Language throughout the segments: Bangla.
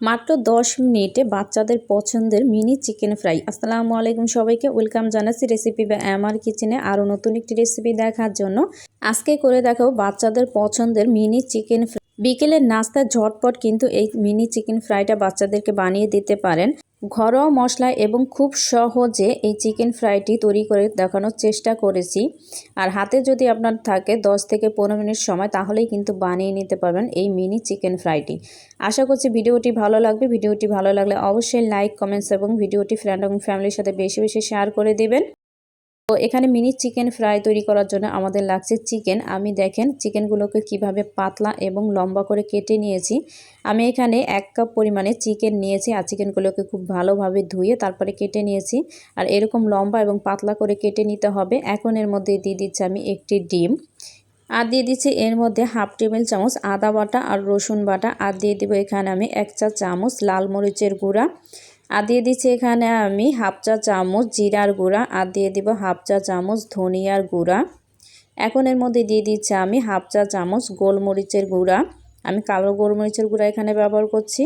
মাত্র দশ মিনিটে বাচ্চাদের পছন্দের মিনি চিকেন ফ্রাই। আসসালামু আলাইকুম সবাইকে, ওয়েলকাম জানাচ্ছি রেসিপি বা আমার কিচেনে আরও নতুন একটি রেসিপি দেখার জন্য। আজকে করে দেখাও বাচ্চাদের পছন্দের মিনি চিকেন ফ্রাই। বিকেলের নাস্তার ঝটপট কিন্তু এই মিনি চিকেন ফ্রাইটা বাচ্চাদেরকে বানিয়ে দিতে পারেন। ঘরোয়া মশলা এবং খুব সহজে এই চিকেন ফ্রাইটি তৈরি করে দেখানোর চেষ্টা করেছি। আর হাতে যদি আপনার থাকে 10 থেকে পনেরো মিনিট সময়, তাহলেই কিন্তু বানিয়ে নিতে পারবেন এই মিনি চিকেন ফ্রাইটি। আশা করছি ভিডিওটি ভালো লাগবে। ভিডিওটি ভালো লাগলে অবশ্যই লাইক, কমেন্টস এবং ভিডিওটি ফ্রেন্ড এবং ফ্যামিলির সাথে বেশি বেশি শেয়ার করে দেবেন। তো এখানে মিনি চিকেন ফ্রাই তৈরি করার জন্য আমাদের লাগছে চিকেন। আমি দেখেন চিকেনগুলোকে কীভাবে পাতলা এবং লম্বা করে কেটে নিয়েছি। আমি এখানে এক কাপ পরিমাণে চিকেন নিয়েছি আর চিকেনগুলোকে খুব ভালোভাবে ধুয়ে তারপরে কেটে নিয়েছি। আর এরকম লম্বা এবং পাতলা করে কেটে নিতে হবে। এখন এর মধ্যে দিয়ে দিচ্ছি আমি একটি ডিম। আর দিয়ে দিচ্ছি এর মধ্যে হাফ টেবিল চামচ আদা বাটা আর রসুন বাটা। আর দিয়ে দেবো এখানে আমি এক চা চামচ লাল মরিচের গুঁড়া। আর দিয়ে দিচ্ছি এখানে আমি হাফ চা চামচ জিরার গুঁড়া, আর দিয়ে দিব হাফ চা চামচ ধনিয়ার গুঁড়া। এখন এর মধ্যে দিয়ে দিচ্ছি আমি হাফ চা চামচ গোলমরিচের গুঁড়া। আমি কালো গোলমরিচের গুঁড়া এখানে ব্যবহার করছি।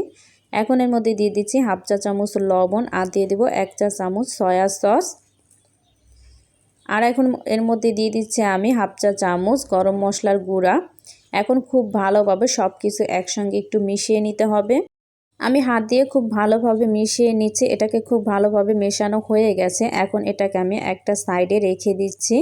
এখন এর মধ্যে দিয়ে দিচ্ছি হাফ চা চামচ লবণ, আর দিয়ে দিব এক চা চামচ সয়া সস। আর এখন এর মধ্যে দিয়ে দিচ্ছি আমি হাফ চা চামচ গরম মশলার গুঁড়া। এখন খুব ভালোভাবে সব কিছু একসঙ্গে একটু মিশিয়ে নিতে হবে। আমি হাত দিয়ে খুব ভালোভাবে মিশিয়ে নিচ্ছি, এটাকে খুব ভালোভাবে মেশানো হয়ে গেছে। এখন এটাকে আমি একটা সাইডে রেখে দিচ্ছি।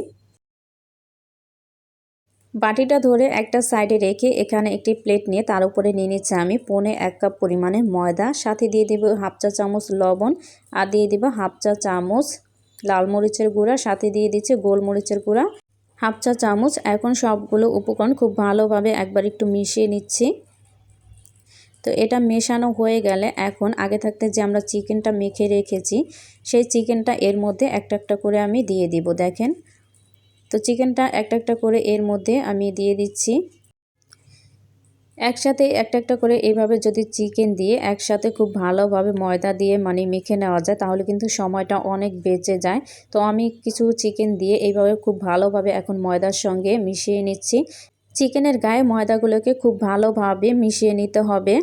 বাটিটা ধরে একটা সাইডে রেখে এখানে একটি প্লেট নিয়ে তার উপরে নিয়ে নিচ্ছি আমি। পনে এক কাপ পরিমাণে ময়দা, সাথে দিয়ে দেব হাফ চা চামচ লবণ, আর দিয়ে দেব হাফ চা চামচ লাল মরিচের গুঁড়া, সাথে দিয়ে দিচ্ছি গোলমরিচের গুঁড়া। হাফ চা চামচ। এখন সবগুলো উপকরণ খুব ভালোভাবে একবার একটু মিশিয়ে নিচ্ছি। তো এটা মেশানো হয়ে গেলে এখন আগে থাকতে যে আমরা চিকেনটা মেখে রেখেছি, সেই চিকেনটা এর মধ্যে একটা একটা করে আমি দিয়ে দিব, দেখেন। তো চিকেনটা একটা একটা করে এর মধ্যে আমি দিয়ে দিচ্ছি। একসাথে একটা একটা করে এইভাবে যদি চিকেন দিয়ে একসাথে খুব ভালোভাবে ময়দা দিয়ে মানে মেখে নেওয়া যায়, তাহলে কিন্তু সময়টা অনেক বেঁচে যায়। তো আমি কিছু চিকেন দিয়ে এইভাবে খুব ভালোভাবে এখন ময়দার সঙ্গে মিশিয়ে নিচ্ছি। চিকেনের গায়ে ময়দাগুলোকে খুব ভালোভাবে মিশিয়ে নিতে হবে।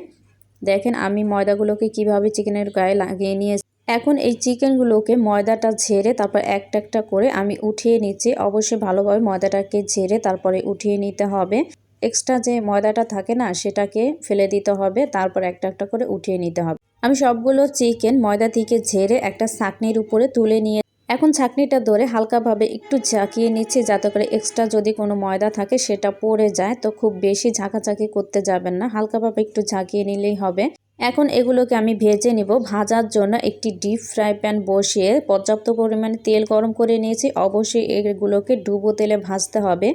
দেখেন আমি ময়দাগুলোকে কীভাবে চিকেনের গায়ে লাগিয়ে নিয়ে এখন এই চিকেনগুলোকে ময়দাটা ঝেড়ে তারপর একটা একটা করে আমি উঠিয়ে নিচ্ছি। অবশ্যই ভালোভাবে ময়দাটাকে ঝেড়ে তারপরে উঠিয়ে নিতে হবে। এক্সট্রা যে ময়দাটা থাকে না, সেটাকে ফেলে দিতে হবে। তারপর একটা একটা করে উঠিয়ে নিতে হবে। আমি সবগুলো চিকেন ময়দা থেকে ঝেড়ে একটা ছাকনির উপরে তুলে নিয়ে এখন ছাকনিটা ধরে হালকাভাবে একটু ঝাঁকিয়ে নিচ্ছি যাতে করে এক্সট্রা যদি কোনো ময়দা থাকে সেটা পড়ে যায়, তো খুব বেশি ঝাঁকাঝাঁকি করতে যাবেন না। হালকাভাবে একটু ঝাঁকিয়ে নিলেই হবে। এখন এগুলোকে আমি ভেজে নিব। ভাজার জন্য একটি ডিপ ফ্রাই প্যান বসিয়ে পর্যাপ্ত পরিমাণে তেল গরম করে নিয়েছি। অবশ্যই এগুলোকে ডুবো তেলে ভাজতে হবে।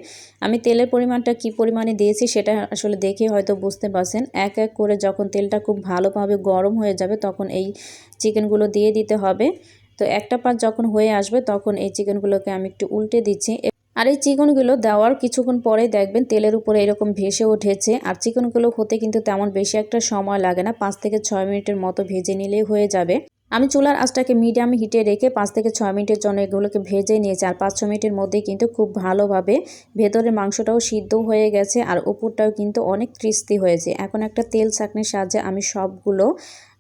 আমি তেলের পরিমাণটা কি পরিমাণে দিয়েছি সেটা আসলে দেখে হয়তো বুঝতে পারছেন। এক এক করে যখন তেলটা খুব ভালোভাবে গরম হয়ে যাবে তখন এই চিকেনগুলো দিয়ে দিতে হবে। তো একটা পাত যখন হয়ে আসবে, তখন এই চিকেনগুলোকে আমি একটু উল্টে দিচ্ছি। আর এই চিকেনগুলো দেওয়ার কিছুক্ষণ পরে দেখবেন তেলের উপরে এরকম ভেসে উঠেছে। আর চিকেনগুলো হতে কিন্তু তেমন বেশি একটা সময় লাগে না, পাঁচ থেকে ছয় মিনিটের মতো ভেজে নিলেই হয়ে যাবে। আমি চুলার আঁচটাকে মিডিয়াম হিটে রেখে পাঁচ থেকে ছয় মিনিটের জন্য এগুলোকে ভেজে নিয়েছি। আর পাঁচ ছ মিনিটের মধ্যে কিন্তু খুব ভালোভাবে ভেতরের মাংসটাও সিদ্ধ হয়ে গেছে আর উপরটাও কিন্তু অনেক ক্রিস্তি হয়েছে। এখন একটা তেল চাকনির সাহায্যে আমি সবগুলো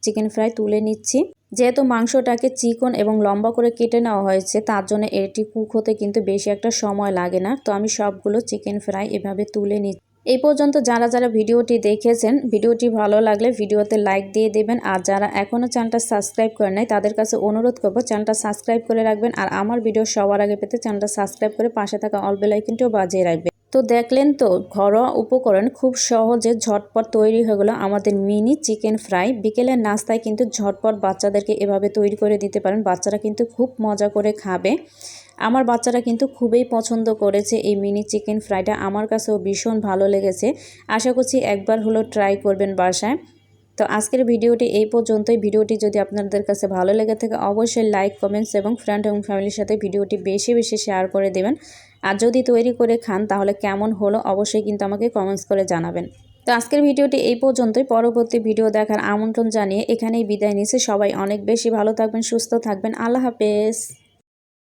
চিকেন ফ্রাই তুলে নিচ্ছি। যেহেতু মাংসটাকে চিকন এবং লম্বা করে কেটে নেওয়া হয়েছে, তার জন্য এটি কুক হতে কিন্তু বেশি একটা সময় লাগে না। তো আমি সবগুলো চিকেন ফ্রাই এভাবে তুলে নিচ্ছি। এই পর্যন্ত যারা যারা ভিডিওটি দেখেছেন, ভিডিওটি ভালো লাগলে ভিডিওতে লাইক দিয়ে দেবেন। আর যারা এখনও চ্যানেলটা সাবস্ক্রাইব করে নাই, তাদের কাছে অনুরোধ করব চ্যানেলটা সাবস্ক্রাইব করে রাখবেন। আর আমার ভিডিও সবার আগে পেতে চ্যানেলটা সাবস্ক্রাইব করে পাশে থাকা অল বেলাইকিনটিও বাজিয়ে রাখবেন। তো দেখলেন তো, ঘরোয়া উপকরণ খুব সহজে ঝটপট তৈরি হয়ে গেলো আমাদের মিনি চিকেন ফ্রাই। বিকেলের নাস্তায় কিন্তু ঝটপট বাচ্চাদেরকে এভাবে তৈরি করে দিতে পারেন। বাচ্চারা কিন্তু খুব মজা করে খাবে। আমার বাচ্চারা কিন্তু খুবই পছন্দ করেছে এই মিনি চিকেন ফ্রাইটা। আমার কাছেও ভীষণ ভালো লেগেছে। আশা করছি একবার হলো ট্রাই করবেন বাসায়। তো আজকের ভিডিওটি এই পর্যন্তই। ভিডিওটি যদি আপনাদের কাছে ভালো লেগে থাকে, অবশ্যই লাইক কমেন্টস এবং ফ্রেন্ড এবং ফ্যামিলির সাথে ভিডিওটি বেশি বেশি শেয়ার করে দেবেন। আর যদি তৈরি করে খান, তাহলে কেমন হলো অবশ্যই কিন্তু আমাকে কমেন্টস করে জানাবেন। তো আজকের ভিডিওটি এই পর্যন্তই। পরবর্তী ভিডিও দেখার আমন্ত্রণ জানিয়ে এখানেই বিদায় নিচ্ছে। সবাই অনেক বেশি ভালো থাকবেন, সুস্থ থাকবেন। আল্লাহ হাফেজ।